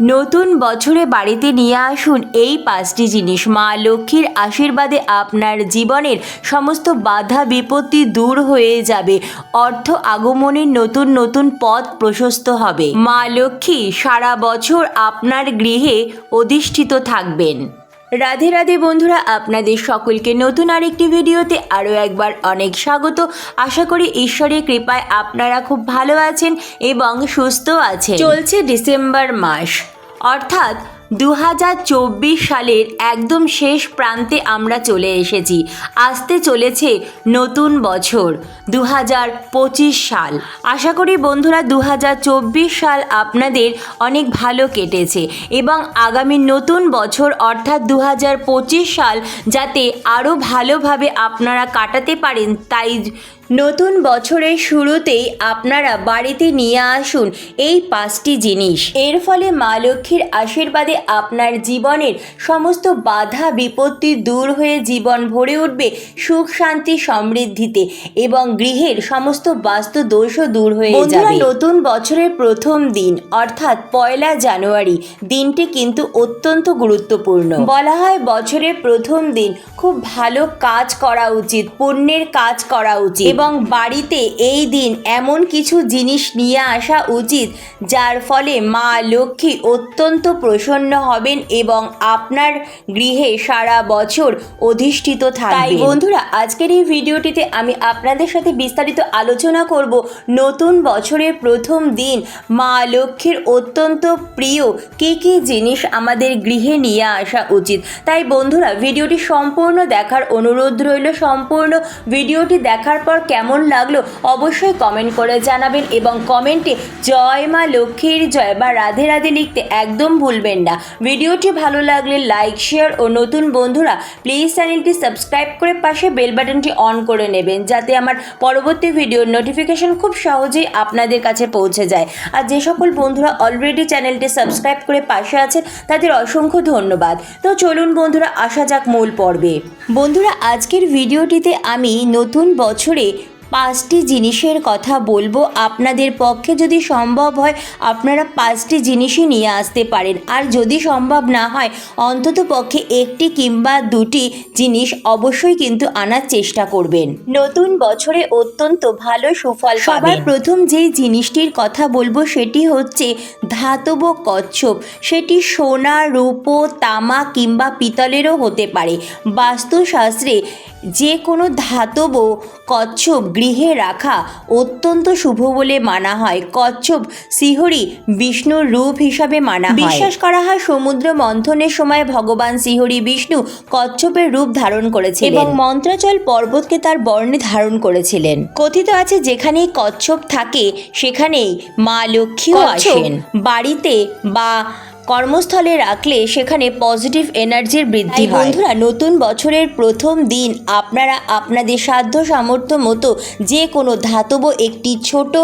নতুন বছরে বাড়িতে নিয়ে আসুন এই পাঁচটি জিনিস। মা লক্ষ্মীর আশীর্বাদে আপনার জীবনের সমস্ত বাধা বিপত্তি দূর হয়ে যাবে। অর্থ আগমনের নতুন নতুন পথ প্রশস্ত হবে। মা লক্ষ্মী সারা বছর আপনার গৃহে অধিষ্ঠিত থাকবেন। রাধে রাধে বন্ধুরা, আপনাদের সকলকে নতুন আরেকটি ভিডিওতে আরও একবার অনেক স্বাগত। আশা করি ঈশ্বরের কৃপায় আপনারা খুব ভালো আছেন এবং সুস্থ আছেন। চলছে ডিসেম্বর মাস। অর্থাৎ দু হাজার চব্বিশ সালের একদম শেষ প্রান্তে আমরা চলে এসেছি। আসতে চলেছে নতুন বছর দু হাজার পঁচিশ সাল। আশা করি বন্ধুরা দু হাজার চব্বিশ সাল আপনাদের অনেক ভালো কেটেছে এবং আগামী নতুন বছর অর্থাৎ দু হাজার পঁচিশ সাল যাতে আরও ভালোভাবে আপনারা কাটাতে পারেন, তাই নতুন বছরের শুরুতেই আপনারা বাড়িতে নিয়ে আসুন এই পাঁচটি জিনিস। এর ফলে মা লক্ষ্মীর আশীর্বাদে আপনার জীবনের সমস্ত বাধা বিপত্তি দূর হয়ে জীবন ভরে উঠবে সুখ শান্তি সমৃদ্ধিতে এবং গৃহের সমস্ত বাস্তু দোষও দূর হয়ে যাবে। নতুন বছরের প্রথম দিন অর্থাৎ পয়লা জানুয়ারি দিনটি কিন্তু অত্যন্ত গুরুত্বপূর্ণ। বলা হয় বছরের প্রথম দিন খুব ভালো কাজ করা উচিত পুণ্যের কাজ করা উচিত। এবং বাড়িতে এই দিন এমন কিছু জিনিস নিয়ে আসা উচিত, যার ফলে মা লক্ষ্মী অত্যন্ত প্রসন্ন হবেন এবং আপনার গৃহে সারা বছর অধিষ্ঠিত থাকবে তাই বন্ধুরা, আজকের এই ভিডিওটিতে আমি আপনাদের সাথে বিস্তারিত আলোচনা করব নতুন বছরের প্রথম দিন মা লক্ষ্মীর অত্যন্ত প্রিয় কী কী জিনিস আমাদের গৃহে নিয়ে আসা উচিত। তাই বন্ধুরা, ভিডিওটি সম্পূর্ণ দেখার অনুরোধ রইল। সম্পূর্ণ ভিডিওটি দেখার পর কেমন লাগল অবশ্যই কমেন্ট করে জানাবেন এবং কমেন্টে জয় মা লক্ষ্মীর জয় বা রাধে রাধে লিখতে একদম ভুলবেন না। ভিডিওটি ভালো লাগলে লাইক শেয়ার ও নতুন বন্ধুরা প্লিজ চ্যানেলটি সাবস্ক্রাইব করে পাশে বেল বাটনটি অন করে নেবেন যাতে আমার পরবর্তী ভিডিওর নোটিফিকেশন খুব সহজেই আপনাদের কাছে পৌঁছে যায়। আর যে সকল বন্ধুরা অলরেডি চ্যানেলটি সাবস্ক্রাইব করে পাশে আছেন, তাদের অসংখ্য ধন্যবাদ। তো চলুন বন্ধুরা, আসা যাক মূল পর্বে। বন্ধুরা, আজকের ভিডিওটিতে আমি নতুন বছরে পাঁচটি জিনিসের কথা বলব। আপনাদের পক্ষে যদি সম্ভব হয় আপনারা পাঁচটি জিনিসই নিয়ে আসতে পারেন। আর যদি সম্ভব না হয় অন্তত পক্ষে একটি কিংবা দুটি জিনিস অবশ্যই কিন্তু আনার চেষ্টা করবেন। নতুন বছরে অত্যন্ত ভালো সুফল সবার প্রথম যেই জিনিসটির কথা বলব সেটি হচ্ছে ধাতব কচ্ছপ। সেটি সোনা রূপো তামা কিংবা পিতলেরও হতে পারে। বাস্তুশাস্ত্রে যে কোনো ধাতব কচ্ছপ গৃহে রাখা অত্যন্ত শুভ বলে মানা হয়। কচ্ছপ শিহরি বিষ্ণুর রূপ হিসাবে মানা হয়। বিশ্বাস করা হয় সমুদ্র মন্থনের সময় ভগবান শিহরি বিষ্ণু কচ্ছপের রূপ ধারণ করেছিলেন এবং মন্ত্রাচল পর্বতকে তার বর্ণে ধারণ করেছিলেন। কথিত আছে যেখানেই কচ্ছপ থাকে সেখানেই মা লক্ষ্মীও আসেন। বাড়িতে বা কর্মস্থলে রাখলে সেখানে পজিটিভ এনার্জির বৃদ্ধি হয়। বন্ধুরা নতুন বছরের প্রথম দিন আপনারা আপনাদের সাধ্য সামর্থ্য মতো যে কোনো ধাতব একটি ছোট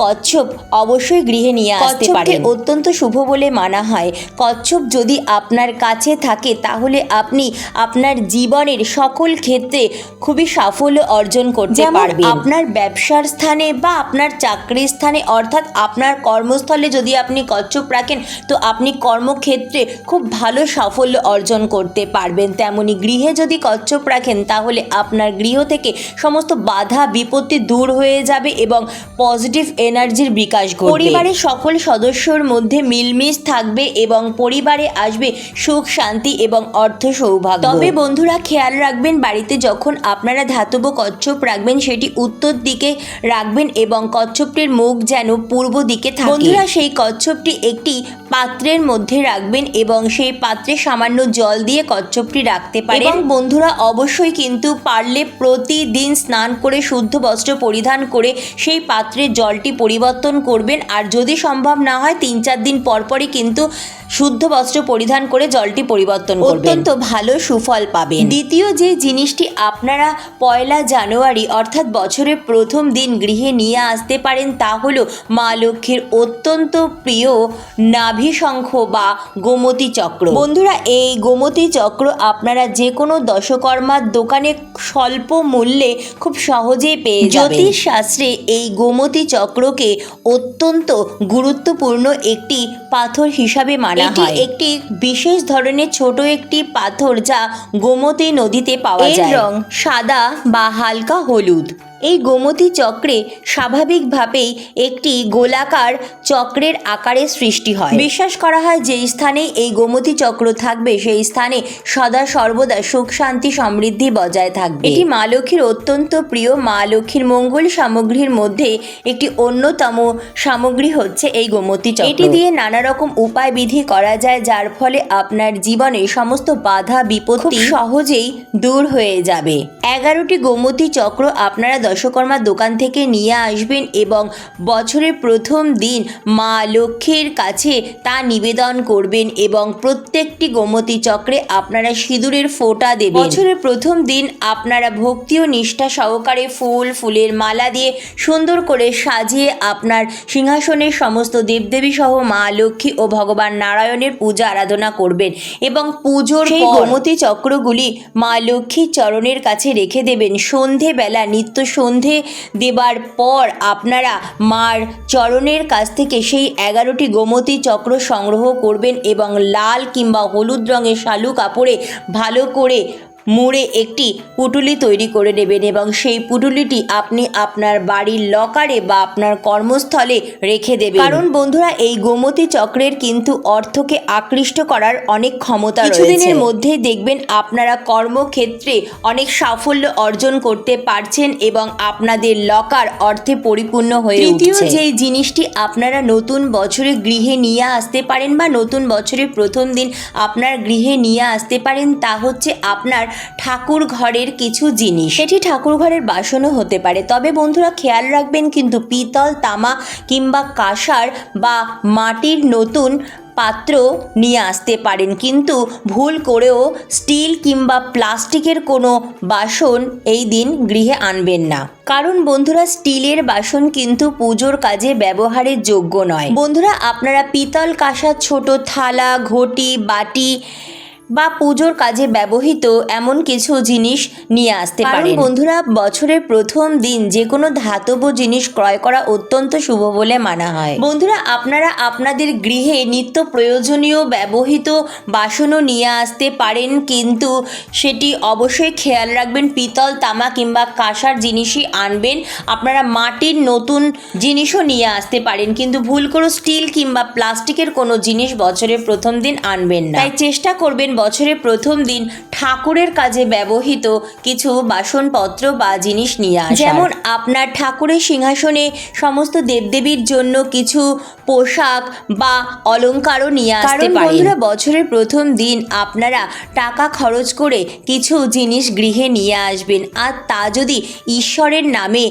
কচ্ছপ অবশ্যই গৃহে নিয়ে আসতে পারেন। অত্যন্ত শুভ বলে মানা হয়। কচ্ছপ যদি আপনার কাছে থাকে তাহলে আপনি আপনার জীবনের সকল ক্ষেত্রে খুবই সাফল্য অর্জন করতে পারবেন। আপনার ব্যবসার স্থানে বা আপনার চাকরির স্থানে অর্থাৎ আপনার কর্মস্থলে যদি আপনি কচ্ছপ রাখেন তো আপনি কর্মক্ষেত্রে খুব ভালো সাফল্য অর্জন করতে পারবেন। তেমনি গৃহে যদি কচ্ছপ রাখেন, তাহলে আপনার গৃহ থেকে সমস্ত বাধা, বিপত্তি দূর হয়ে যাবে এবং পজিটিভ এনার্জির বিকাশ ঘটবে। পরিবারের সকল সদস্যর মধ্যে মিলমিশ থাকবে এবং পরিবারে আসবে সুখ, শান্তি এবং অর্থ সৌভাগ্য। তবে বন্ধুরা, খেয়াল রাখবেন, বাড়িতে যখন আপনারা ধাতব কচ্ছপ রাখবেন, সেটি উত্তর দিকে রাখবেন এবং কচ্ছপটির মুখ যেন পূর্ব দিকে থাকে। বন্ধুরা, সেই কচ্ছপটি একটি পাত্রের মধ্যে রাখবেন এবং সেই পাত্রে সামান্য জল দিয়ে কচ্ছপটি রাখতে পারেন। এবং বন্ধুরা অবশ্যই কিন্তু পারলে প্রতিদিন স্নান করে শুদ্ধ বস্ত্র পরিধান করে সেই পাত্রের জলটি পরিবর্তন করবেন। আর যদি সম্ভব না হয় তিন চার দিন পরপরই কিন্তু শুদ্ধ বস্ত্র পরিধান করে জলটি পরিবর্তন করবেন। অত্যন্ত ভালো সুফল পাবেন। দ্বিতীয় যে জিনিসটি আপনারা পয়লা জানুয়ারি অর্থাৎ বছরের প্রথম দিন গৃহে নিয়ে আসতে পারেন তা হলো মা লক্ষ্মীর অত্যন্ত প্রিয় নাভি অভিশঙ্খ বা গোমতী চক্র। বন্ধুরা এই গোমতী চক্র আপনারা যে কোনো দশকর্মার দোকানে স্বল্প মূল্যে খুব সহজেই পেয়ে জ্যোতিষ শাস্ত্রে এই গোমতী চক্রকে অত্যন্ত গুরুত্বপূর্ণ একটি পাথর হিসাবে মানা হয়। একটি বিশেষ ধরনের ছোট একটি পাথর যা গোমতী নদীতে পাওয়া যায়। রং সাদা বা হালকা হলুদ। এই গোমতী চক্রে স্বাভাবিকভাবেই একটি গোলাকার চক্রের আকারে সৃষ্টি হয়। বিশ্বাস করা হয় যে স্থানে এই গোমতী চক্র থাকবে সেই স্থানে সদা সর্বদা সুখ শান্তি সমৃদ্ধি বজায় থাকবে। এটি মা লক্ষ্মীর অত্যন্ত প্রিয় মা লক্ষ্মীর মঙ্গল সামগ্রীর মধ্যে একটি অন্যতম সামগ্রী হচ্ছে এই গোমতী চক্র। এটি দিয়ে নানা রকম উপায় বিধি করা যায় যার ফলে আপনার জীবনে সমস্ত বাধা বিপত্তি সহজেই দূর হয়ে যাবে। এগারোটি গোমতী চক্র আপনারা দশকর্মার দোকান থেকে নিয়ে আসবেন এবং বছরের প্রথম দিন মা লক্ষ্মীর কাছে তা নিবেদন করবেন এবং প্রত্যেকটি গোমতী চক্রে আপনারা সিঁদুরের ফোঁটা দেবেন। বছরের প্রথম দিন আপনারা ভক্তি ও নিষ্ঠা সহকারে ফুল ফুলের মালা দিয়ে সুন্দর করে সাজিয়ে আপনার সিংহাসনের সমস্ত দেবদেবী সহ মা লক্ষ্মী ও ভগবান নারায়ণের পূজা আরাধনা করবেন এবং পুজোর গোমতী চক্রগুলি মা লক্ষ্মীর চরণের কাছে রেখে দেবেন। সন্ধেবেলা নিত্য সন্ধে দেবার পর আপনারা মার চরণের কাছ থেকে সেই এগারোটি গোমতী চক্র সংগ্রহ করবেন এবং লাল কিংবা হলুদ রঙের শালু কাপড়ে ভালো করে মুড়ে একটি পুটুলি তৈরি করে নেবেন এবং সেই পুটুলিটি আপনি আপনার বাড়ির লকারে বা আপনার কর্মস্থলে রেখে দেবেন। কারণ বন্ধুরা এই গোমতী চক্রের কিন্তু অর্থকে আকৃষ্ট করার অনেক ক্ষমতা কিছুদিনের মধ্যে দেখবেন আপনারা কর্মক্ষেত্রে অনেক সাফল্য অর্জন করতে পারছেন এবং আপনাদের লকার অর্থে পরিপূর্ণ হয়ে তৃতীয় যেই জিনিসটি আপনারা নতুন বছরে গৃহে নিয়ে আসতে পারেন বা নতুন বছরের প্রথম দিন আপনার গৃহে নিয়ে আসতে পারেন তা হচ্ছে আপনার ঠাকুর ঘরের কিছু জিনিস। সেটি ঠাকুর ঘরের বাসনও হতে পারে। তবে বন্ধুরা খেয়াল রাখবেন কিন্তু পিতল, তামা কিংবা কাঁসার বা মাটির নতুন পাত্র নিয়ে আসতে পারেন। কিন্তু ভুল করেও স্টিল কিংবা প্লাস্টিকের কোনো বাসন এই দিন গৃহে আনবেন না। কারণ বন্ধুরা স্টিলের বাসন কিন্তু পুজোর কাজে ব্যবহারের যোগ্য নয়। বন্ধুরা, আপনারা পিতল, কাঁসার ছোট থালা, ঘটি, বাটি বা পুজোর কাজে ব্যবহৃত এমন কিছু জিনিস নিয়ে আসতে পারেন। বন্ধুরা বছরের প্রথম দিন যে কোনো ধাতব জিনিস ক্রয় করা অত্যন্ত শুভ বলে মানা হয়। বন্ধুরা আপনারা আপনাদের গৃহে নিত্য প্রয়োজনীয় ব্যবহৃত বাসনও নিয়ে আসতে পারেন কিন্তু সেটি অবশ্যই খেয়াল রাখবেন পিতল তামা কিংবা কাঁসার জিনিসই আনবেন। আপনারা মাটির নতুন জিনিসও নিয়ে আসতে পারেন কিন্তু ভুল করে স্টিল কিংবা প্লাস্টিকের কোনো জিনিস বছরের প্রথম দিন আনবেন না। তাই চেষ্টা করবেন বছরের প্রথম দিন ঠাকুরের কাজে ব্যবহৃত কিছু বাসনপত্র বা জিনিস নিয়ে আসা। যেমন আপনার ঠাকুরের সিংহাসনে সমস্ত দেবদেবীর জন্য কিছু পোশাক বা অলংকারও নিয়ে আসতে পারেন। বন্ধুরা বছরের প্রথম দিন আপনারা টাকা খরচ করে কিছু জিনিস গৃহে নিয়ে আসবেন। আর তা যদি ঈশ্বরের নামে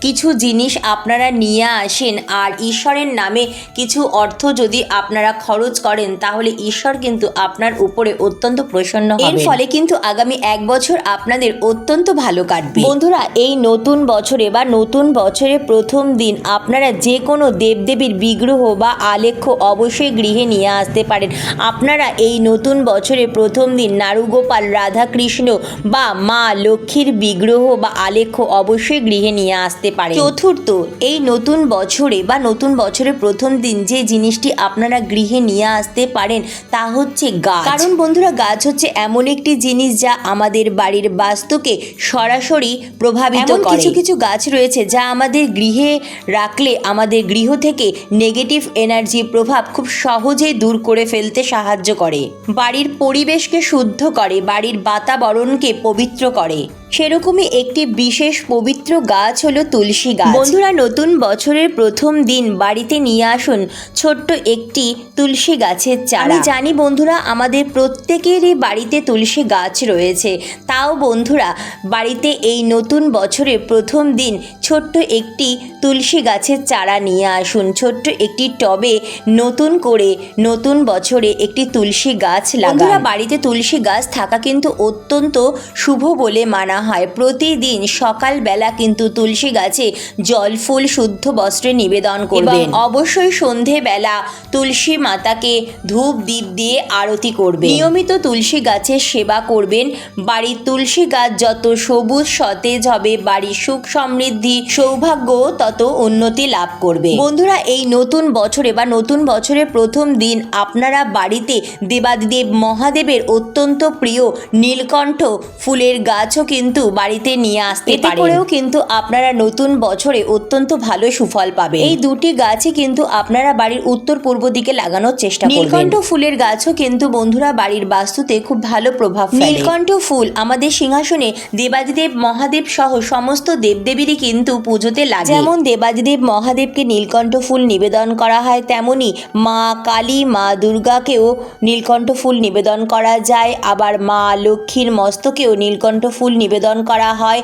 কিছু জিনিস আপনারা নিয়ে আসেন আর ঈশ্বরের নামে কিছু অর্থ যদি আপনারা খরচ করেন তাহলে ঈশ্বর কিন্তু আপনার উপরে অত্যন্ত প্রসন্ন এর ফলে কিন্তু আগামী এক বছর আপনাদের অত্যন্ত ভালো কাটবে। বন্ধুরা এই নতুন বছরে বা নতুন বছরের প্রথম দিন আপনারা যে কোনো দেবদেবীর বিগ্রহ বা আলেখ্য অবশ্যই গৃহে নিয়ে আসতে পারেন। আপনারা এই নতুন বছরে প্রথম দিন নারুগোপাল রাধাকৃষ্ণ বা মা লক্ষ্মীর বিগ্রহ বা আলেখ্য অবশ্যই গৃহে নিয়ে আসতে পারেন। চতুর্থ এই নতুন বছরে বা নতুন বছরের প্রথম দিন যে জিনিসটি আপনারা গৃহে নিয়ে আসতে পারেন তা হচ্ছে গাছ। কারণ বন্ধুরা গাছ হচ্ছে এমন একটি জিনিস যা আমাদের বাড়ির বাস্তুকে সরাসরি প্রভাবিত করে। কিছু কিছু গাছ রয়েছে যা আমাদের গৃহে রাখলে আমাদের গৃহ থেকে নেগেটিভ এনার্জি প্রভাব খুব সহজেই দূর করে ফেলতে সাহায্য করে। বাড়ির পরিবেশকে শুদ্ধ করে বাড়ির বাতাবরণকে পবিত্র করে। সেরকমই একটি বিশেষ পবিত্র গাছ হলো তুলসী গাছ। বন্ধুরা, নতুন বছরের প্রথম দিন, বাড়িতে নিয়ে আসুন ছোট্ট একটি তুলসী গাছের চারা। আমি জানি বন্ধুরা, আমাদের প্রত্যেকেরই বাড়িতে তুলসী গাছ রয়েছে। তাও বন্ধুরা, বাড়িতে এই নতুন বছরের প্রথম দিন ছোট্ট একটি তুলসী গাছের চারা নিয়ে আসুন। ছোট্ট একটি টবে নতুন করে নতুন বছরে একটি তুলসী গাছ লাগান। বাড়িতে তুলসী গাছ থাকা কিন্তু অত্যন্ত শুভ বলে মানা হয়। প্রতিদিন সকালবেলা কিন্তু তুলসী গাছে জল ফুল শুদ্ধ বস্ত্রে নিবেদন করবেন। অবশ্যই সন্ধেবেলা তুলসী মাতাকে ধূপ দ্বীপ দিয়ে আরতি করবে নিয়মিত তুলসী গাছের সেবা করবেন। বাড়ির তুলসী গাছ যত সবুজ সতেজ হবে বাড়ির সুখ সমৃদ্ধি সৌভাগ্য তত উন্নতি লাভ করবে। বন্ধুরা এই নতুন বছরে বা নতুন বছরের প্রথম দিন আপনারা বাড়িতে দেবাদিদেব মহাদেবের অত্যন্ত প্রিয় নীলকণ্ঠ ফুলের গাছও কিন্তু বাড়িতে নিয়ে আসতে এতে করেও কিন্তু আপনারা নতুন বছরে অত্যন্ত ভালো সুফল পাবে এই দুটি গাছই কিন্তু আপনারা বাড়ির উত্তর পূর্ব দিকে লাগানোর চেষ্টা করবেন। নীলকণ্ঠ ফুলের গাছও কিন্তু বন্ধুরা বাড়ির বাস্তুতে খুব ভালো প্রভাব ফেলে। নীলকণ্ঠ ফুল আমাদের সিংহাসনে দেবাদিদেব মহাদেব সহ সমস্ত দেবদেবীরই কিন্তু পুজোতে লাগে। যেমন দেবাদিদেব মহাদেবকে নীলকণ্ঠ ফুল নিবেদন করা হয় তেমনি মা কালী মা দুর্গাকেও নীলকণ্ঠ ফুল নিবেদন করা যায়। আবার মা লক্ষ্মীর মস্তকেও নীলকণ্ঠ ফুল নিবেদন করা হয়।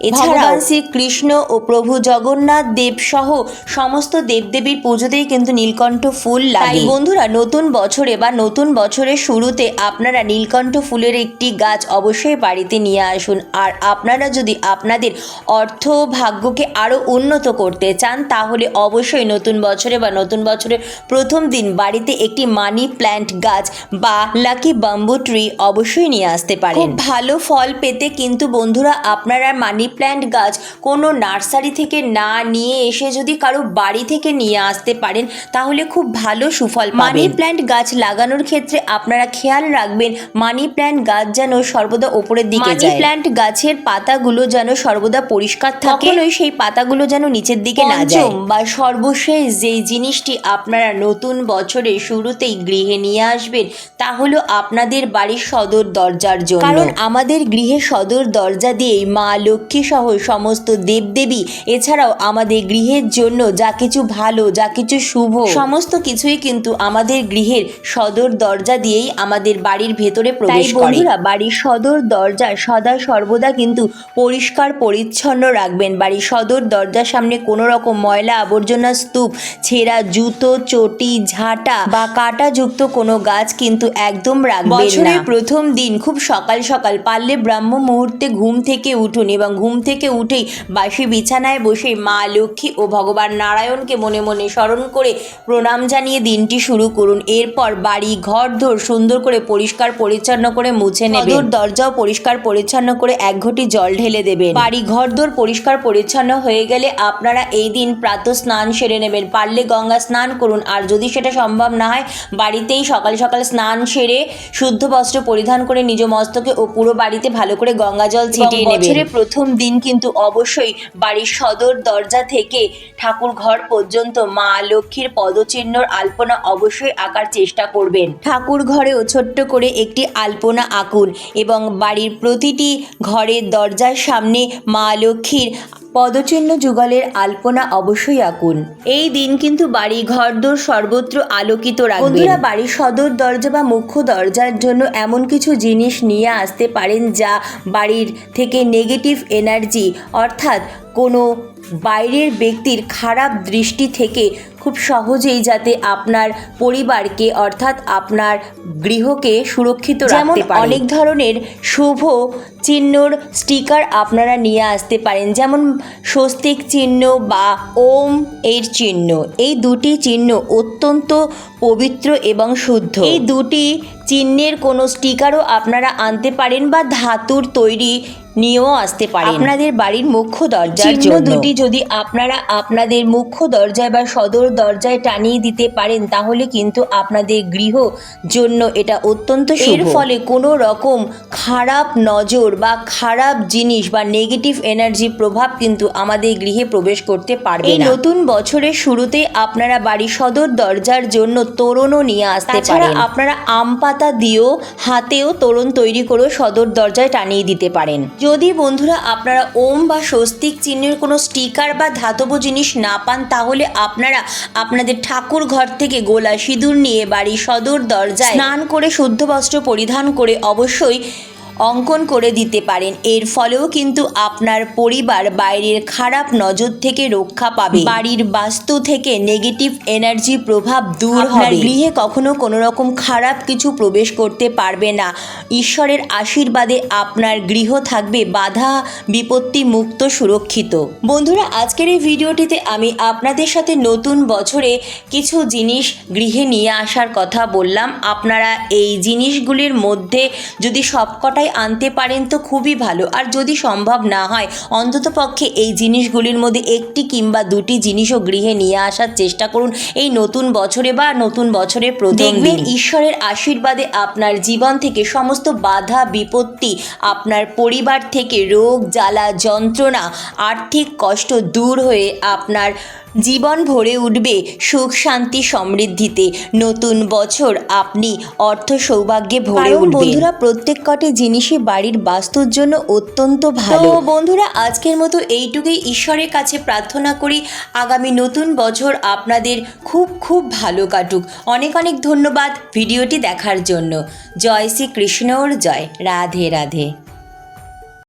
এছাড়াও শ্রীকৃষ্ণ ও প্রভু জগন্নাথ দেব সহ সমস্ত দেবদেবীর পুজোতেই কিন্তু নীলকণ্ঠ ফুল লাগে। বন্ধুরা নতুন বছরে বা নতুন বছরের শুরুতে আপনারা নীলকণ্ঠ ফুলের একটি গাছ অবশ্যই বাড়িতে নিয়ে আসুন। আর আপনারা যদি আপনাদের অর্থ ভাগ্যকে আরও উন্নত করতে চান তাহলে অবশ্যই নতুন বছরে বা নতুন বছরের প্রথম দিন বাড়িতে একটি মানি প্ল্যান্ট গাছ বা লাকি বাম্বু ট্রি অবশ্যই নিয়ে আসতে পারেন। ভালো ফল পেতে কিন্তু বন্ধুরা আপনারা মানি প্ল্যান্ট গাছ কোনো নার্সারি থেকে না নিয়ে এসে যদি কারও বাড়ি থেকে নিয়ে আসতে পারেন তাহলে খুব ভালো সুফল মানি প্ল্যান্ট গাছ লাগানোর ক্ষেত্রে আপনারা খেয়াল রাখবেন মানি প্ল্যান্ট গাছ যেন সর্বদা ওপরের দিকে যায়। প্ল্যান্ট গাছের পাতাগুলো যেন সর্বদা পরিষ্কার থাকে। কখনোই সেই পাতাগুলো যেন নিচের দিকে না যায়। বা সর্বশেষ যেই জিনিসটি আপনারা নতুন বছরের শুরুতেই গৃহে নিয়ে আসবেন তা হলো আপনাদের বাড়ির সদর দরজার জন্য। কারণ আমাদের গৃহে সদর দরজা দিয়েই মা লক্ষ্মী সহ সমস্ত দেবদেবী এছাড়াও আমাদের গৃহের জন্য যা কিছু ভালো যা কিছু শুভ সমস্ত কিছুই কিন্তু আমাদের গৃহের সদর দরজা দিয়েই আমাদের বাড়ির ভেতরে প্রবেশ করে। বন্ধুরা বাড়ির সদর দরজা সদা সর্বদা কিন্তু পরিষ্কার পরিচ্ছন্ন রাখবেন। বাড়ির সদর দরজার সামনে কোনো রকম ময়লা আবর্জনা স্তূপ ছেঁড়া জুতো চটি ঝাঁটা বা কাঁটাযুক্ত কোনো গাছ কিন্তু একদম রাখবেন না। প্রথম দিন খুব সকাল সকাল পারলে ব্রাহ্ম মুহূর্তে ঘুম থেকে উঠুন এবং ঘুম থেকে উঠেই বাসি বিছানায় বসে মা লক্ষ্মী ও ভগবান নারায়ণকে মনে মনে স্মরণ করে প্রণাম জানিয়ে দিনটি শুরু করুন। এরপর বাড়ি ঘর ধর সুন্দর করে পরিষ্কার পরিচ্ছন্ন করে মুছে নেবেন। দরজাও পরিষ্কার পরিচ্ছন্ন করে এক ঘটি জল ঢেলে দেবেন। বাড়ি ঘর দোর পরিষ্কার পরিচ্ছন্ন হয়ে গেলে আপনারা এই দিন প্রাত স্নান সেরে নেবেন। পারলে গঙ্গা স্নান করুন। আর যদি সেটা সম্ভব না হয় বাড়িতেই সকাল সকাল স্নান সেরে শুদ্ধ বস্ত্র পরিধান করে নিজ মস্তকে ও পুরো বাড়িতে ভালো করে গঙ্গা জল ছিটিয়ে নেবেন। প্রথম দিন কিন্তু অবশ্যই বাড়ির সদর দরজা থেকে ঠাকুর ঘর পর্যন্ত মা লক্ষ্মীর পদচিহ্নর আলপনা অবশ্যই আঁকার চেষ্টা করবেন। ঠাকুর ঘরেও ছোট্ট করে একটি আলপনা আঁকুন এবং বাড়ির প্রতিটি ঘরের দরজার সামনে মা লক্ষ্মীর পদচিহ্ন যুগলের আলপনা অবশ্যই আঁকুন। এই দিন কিন্তু বাড়ি ঘরদোর সর্বত্র আলোকিত রাখবেন। বন্ধুরা বাড়ির সদর দরজা বা মুখ্য দরজার জন্য এমন কিছু জিনিস নিয়ে আসতে পারেন যা বাড়ির থেকে নেগেটিভ এনার্জি অর্থাৎ কোনো বাইরের ব্যক্তির খারাপ দৃষ্টি থেকে খুব সহজেই যাতে আপনার পরিবারকে অর্থাৎ আপনার গৃহকে সুরক্ষিত রাখতে পারে অনেক ধরনের শুভ চিহ্নর স্টিকার আপনারা নিয়ে আসতে পারেন। যেমন স্বস্তিক চিহ্ন বা ওম এর চিহ্ন। এই দুটি চিহ্ন অত্যন্ত পবিত্র এবং শুদ্ধ। এই দুটি চিহ্নের কোনো স্টিকারও আপনারা আনতে পারেন বা ধাতুর তৈরি নিয়েও আসতে পারেন। আপনাদের বাড়ির মুখ্য দরজার জন্য। দুটি যদি আপনারা আপনাদের মুখ্য দরজায় বা সদর দরজায় টানিয়ে দিতে পারেন তাহলে কিন্তু আপনাদের গৃহ জন্য এটা অত্যন্ত এর ফলে কোনো রকম খারাপ নজর বা খারাপ জিনিস বা নেগেটিভ এনার্জি প্রভাব কিন্তু আমাদের গৃহে প্রবেশ করতে পারবে এই নতুন বছরের শুরুতে আপনারা বাড়ির সদর দরজার জন্য তোরণও নিয়ে আসতে পারেন। আপনারা আম পাতা দিয়েও হাতেও তোরণ তৈরি করেও সদর দরজায় টানিয়ে দিতে পারেন। যদি বন্ধুরা আপনারা ওম বা স্বস্তিক চিহ্নের কোনো স্টিকার বা ধাতব জিনিস না পান তাহলে আপনারা আপনাদের ঠাকুর ঘর থেকে গোলা সিঁদুর নিয়ে বাড়ির সদর দরজায় স্নান করে শুদ্ধ বস্ত্র পরিধান করে অবশ্যই অঙ্কন করে দিতে পারেন। এর ফলেও কিন্তু আপনার পরিবার বাইরের খারাপ নজর থেকে রক্ষা পাবে। বাড়ির বাস্তু থেকে নেগেটিভ এনার্জি প্রভাব দূর হবে। গৃহে কখনো কোনো রকম খারাপ কিছু প্রবেশ করতে পারবে না। ঈশ্বরের আশীর্বাদে আপনার গৃহ থাকবে বাধা বিপত্তি মুক্ত সুরক্ষিত। বন্ধুরা আজকের এই ভিডিওটিতে আমি আপনাদের সাথে নতুন বছরে কিছু জিনিস গৃহে নিয়ে আসার কথা বললাম। আপনারা এই জিনিসগুলির মধ্যে যদি সবকটাই আনতে পারেন তো খুবই ভালো। আর যদি সম্ভব না হয়, অন্তত পক্ষে এই জিনিসগুলির মধ্যে একটি কিংবা দুটি জিনিসও গৃহে নিয়ে আসার চেষ্টা করুন। এই নতুন বছরে বা নতুন বছরের দেখবেন ঈশ্বরের আশীর্বাদে আপনার জীবন থেকে সমস্ত বাধা, বিপত্তি, আপনার পরিবার থেকে রোগ, জ্বালা, যন্ত্রণা, আর্থিক কষ্ট দূর হয়ে আপনার জীবন ভরে উঠবে সুখ শান্তি সমৃদ্ধিতে। নতুন বছর আপনি অর্থ সৌভাগ্যে ভরে উঠবে বন্ধুরা প্রত্যেক কটি জিনিসই বাড়ির বাস্তুর জন্য অত্যন্ত ভালো। বন্ধুরা আজকের মতো এইটুকুই ঈশ্বরের কাছে প্রার্থনা করি। আগামী নতুন বছর আপনাদের খুব খুব ভালো কাটুক। অনেক অনেক ধন্যবাদ ভিডিওটি দেখার জন্য। জয় শ্রী কৃষ্ণর জয়। রাধে রাধে।